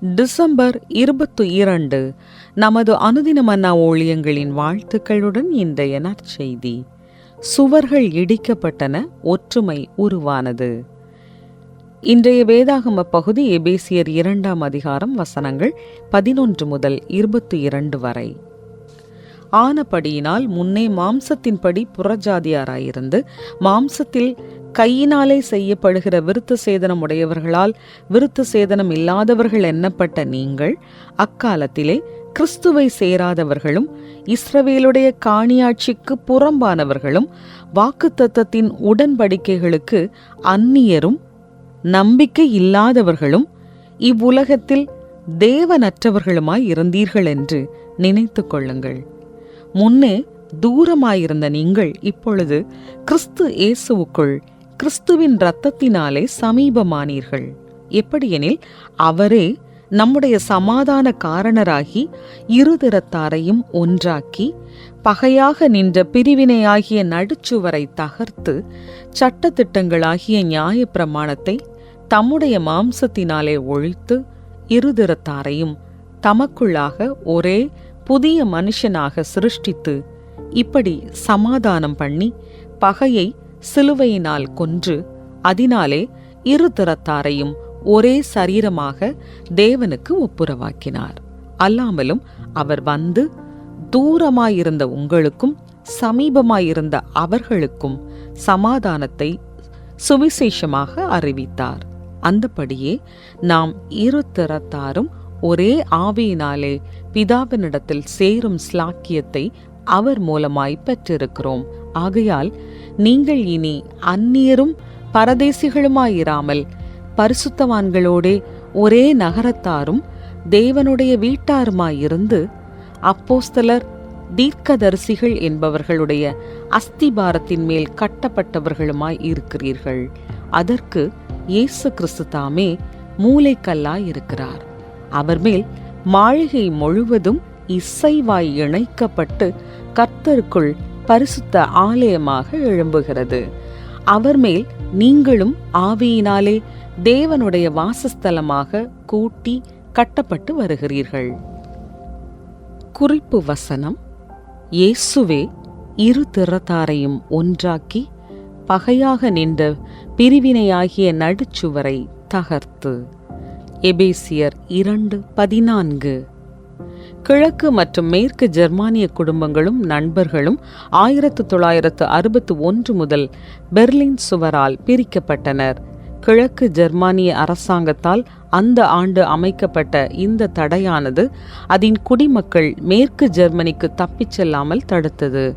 December இருபத்து இரண்டு. நமது அனுதின மன்னா ஊழியங்களின் வாழ்த்துக்களுடன் இன்றைய நற்செய்தி. சுவர்கள் இடிக்கப்பட்டன ஒற்றுமை உருவானது. இன்றைய வேதாகம பகுதி எபேசியர் இரண்டாம் அதிகாரம் வசனங்கள் பதினொன்று முதல் இருபத்தி இரண்டு வரை. ஆனபடியினால் முன்னே மாம்சத்தின்படி புறஜாதியாராயிருந்து மாம்சத்தில் கையினாலே செய்யப்படுகிற விருத்த சேதனம் உடையவர்களால் விருத்த சேதனம் இல்லாதவர்கள் எண்ணப்பட்ட நீங்கள் அக்காலத்திலே கிறிஸ்துவை சேராதவர்களும் இஸ்ரவேலுடைய காணியாட்சிக்கு புறம்பானவர்களும் வாக்குத்தத்தத்தின் உடன்படிக்கைகளுக்கு அந்நியரும் நம்பிக்கை இல்லாதவர்களும் இவ்வுலகத்தில் தேவனற்றவர்களுமாய் இருந்தீர்கள் என்று நினைத்து கொள்ளுங்கள். முன்னே தூரமாயிருந்த நீங்கள் இப்பொழுது கிறிஸ்து இயேசுவுக்குள் கிறிஸ்துவின் இரத்தத்தினாலே சமீபமானீர்கள். எப்படியெனில் அவரே நம்முடைய சமாதான காரணராகி இருதிறத்தாரையும் ஒன்றாக்கி பகையாக நின்ற பிரிவினையாகிய நடுச்சுவரை தகர்த்து சட்டத்திட்டங்களாகிய நியாய பிரமாணத்தை தம்முடைய மாம்சத்தினாலே ஒழித்து இருதிறத்தாரையும் தமக்குள்ளாக ஒரே புதிய மனுஷனாக சிருஷ்டித்து இப்படி சமாதானம் பண்ணி பகையை சிலுவையினால் கொன்று அதனாலே இரு திறத்தாரையும் ஒரே சரீரமாக தேவனுக்கு ஒப்புரவாக்கினார். அல்லாமலும் அவர் வந்து தூரமாயிருந்த உங்களுக்கும் சமீபமாயிருந்த அவர்களுக்கும் சமாதானத்தை சுவிசேஷமாக அறிவித்தார். அந்தபடியே நாம் இரு திறத்தாரும் ஒரே ஆவியினாலே பிதாவினிடத்தில் சேரும் ஸ்லாக்கியத்தை அவர் மூலமாய் பெற்றிருக்கிறோம். ஆகையால் நீங்கள் இனி அந்நியரும் பரதேசிகளுமாயிராமல் பரிசுத்தவான்களோடே ஒரே நகரத்தாரும் தேவனுடைய வீட்டாருமாயிருந்து அப்போஸ்தலர் தீர்க்கதரிசிகள் என்பவர்களுடைய அஸ்திபாரத்தின் மேல் கட்டப்பட்டவர்களுமாய் இருக்கிறீர்கள். அதற்கு இயேசு கிறிஸ்து தாமே மூளைக்கல்லாய் இருக்கிறார் அவர் மேல் மாளிகை முழுவதும் இசைவாய் இணைக்கப்பட்டு கர்த்தருக்குள் பரிசுத்த ஆலயமாக எழும்புகிறது. அவர் மேல் நீங்களும் ஆவியினாலே தேவனுடைய வாசஸ்தலமாக கூட்டி கட்டப்பட்டு வருகிறீர்கள். குறிப்பு வசனம் இயேசுவே இரு திறத்தாரையும் ஒன்றாக்கி பகையாக நின்ற பிரிவினையாகிய நடுச்சுவரை தகர்த்து. எபேசியர் இரண்டு பதினான்கு. கிழக்கு மற்றும் மேற்கு ஜெர்மானிய குடும்பங்களும் நண்பர்களும் ஆயிரத்து தொள்ளாயிரத்து அறுபத்து ஒன்று முதல் பெர்லின் சுவரால் பிரிக்கப்பட்டனர். கிழக்கு ஜெர்மானிய அரசாங்கத்தால் அந்த ஆண்டு அமைக்கப்பட்ட இந்த தடையானது அதன் குடிமக்கள் மேற்கு ஜெர்மனிக்கு தப்பிச் செல்லாமல் தடுத்தது.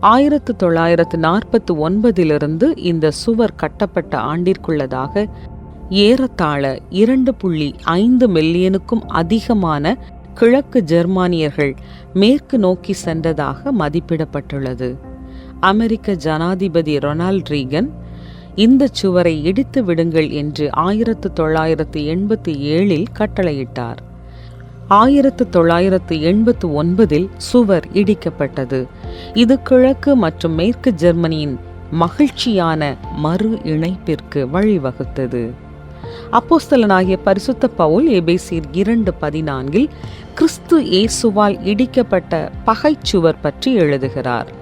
ஆயிரத்து தொள்ளாயிரத்து நாற்பத்து ஒன்பதிலிருந்து இந்த சுவர் கட்டப்பட்ட ஆண்டிற்குள்ளதாக ஏறத்தாழ இரண்டு புள்ளி ஐந்து மில்லியனுக்கும் அதிகமான கிழக்கு ஜெர்மானியர்கள் மேற்கு நோக்கி சென்றதாக மதிப்பிடப்பட்டுள்ளது. அமெரிக்க ஜனாதிபதி ரொனால்ட் ரீகன் இந்த சுவரை இடித்து விடுங்கள் என்று ஆயிரத்து தொள்ளாயிரத்து எண்பத்தி ஏழில் கட்டளையிட்டார். ஆயிரத்து தொள்ளாயிரத்து எண்பத்து ஒன்பதில் சுவர் இடிக்கப்பட்டது. இது கிழக்கு மற்றும் மேற்கு ஜெர்மனியின் மகிழ்ச்சியான மறு இணைப்பிற்கு வழிவகுத்தது. அப்போஸ்தலனாகிய பரிசுத்த பவுல் எபேசியர் இரண்டு பதினான்கில் கிறிஸ்து இயேசுவால் இடிக்கப்பட்ட பகைச்சுவர் பற்றி எழுதுகிறார்.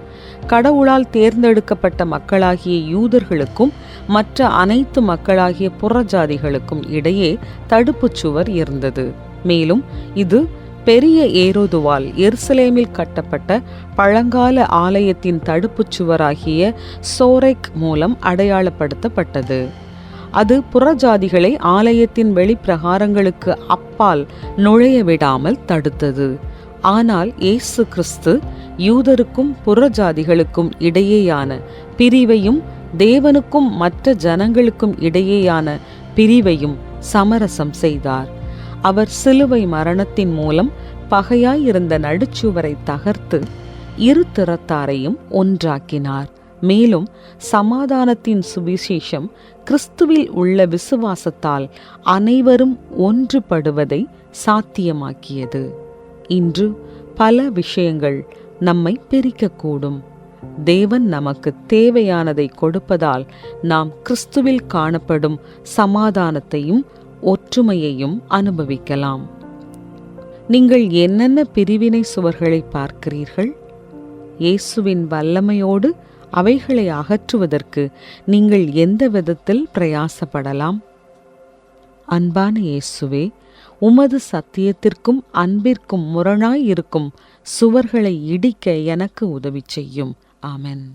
கடவுளால் தேர்ந்தெடுக்கப்பட்ட மக்களாகிய யூதர்களுக்கும் மற்ற அனைத்து மக்களாகிய புறஜாதிகளுக்கும் இடையே தடுப்புச் சுவர் இருந்தது. மேலும் இது பெரிய ஏரோதுவால் எருசலேமில் கட்டப்பட்ட பழங்கால ஆலயத்தின் தடுப்புச் சுவராகிய சோரெக் மூலம் அடையாளப்படுத்தப்பட்டது. அது புறஜாதிகளை ஆலயத்தின் வெளிப்பிரகாரங்களுக்கு அப்பால் நுழைய விடாமல் தடுத்தது. ஆனால் இயேசு கிறிஸ்து யூதருக்கும் புறஜாதிகளுக்கும் இடையேயான பிரிவையும் தேவனுக்கும் மற்ற ஜனங்களுக்கும் இடையேயான பிரிவையும் சமரசம் செய்தார். அவர் சிலுவை மரணத்தின் மூலம் பகையாயிருந்த நடுச்சுவரை தகர்த்து இரு திறத்தாரையும் ஒன்றாக்கினார். மேலும் சமாதானத்தின் சுவிசேஷம் கிறிஸ்துவில் உள்ள விசுவாசத்தால் அனைவரும் ஒன்றுபடுவதை சாத்தியமாக்கியது. இன்று பல விஷயங்கள் நம்மை பிரிக்கக்கூடும். தேவன் நமக்கு தேவையானதை கொடுப்பதால் நாம் கிறிஸ்துவில் காணப்படும் சமாதானத்தையும் ஒற்றுமையையும் அனுபவிக்கலாம். நீங்கள் என்னென்ன பிரிவினை சுவர்களை பார்க்கிறீர்கள்? இயேசுவின் வல்லமையோடு அவைகளை அகற்றுவதற்கு நீங்கள் எந்த விதத்தில் பிரயாசப்படலாம்? அன்பான இயேசுவே உமது சத்தியத்திற்கும் அன்பிற்கும் முரணாய் இருக்கும் சுவர்களை இடிக்க எனக்கு உதவி செய்யும். ஆமென்.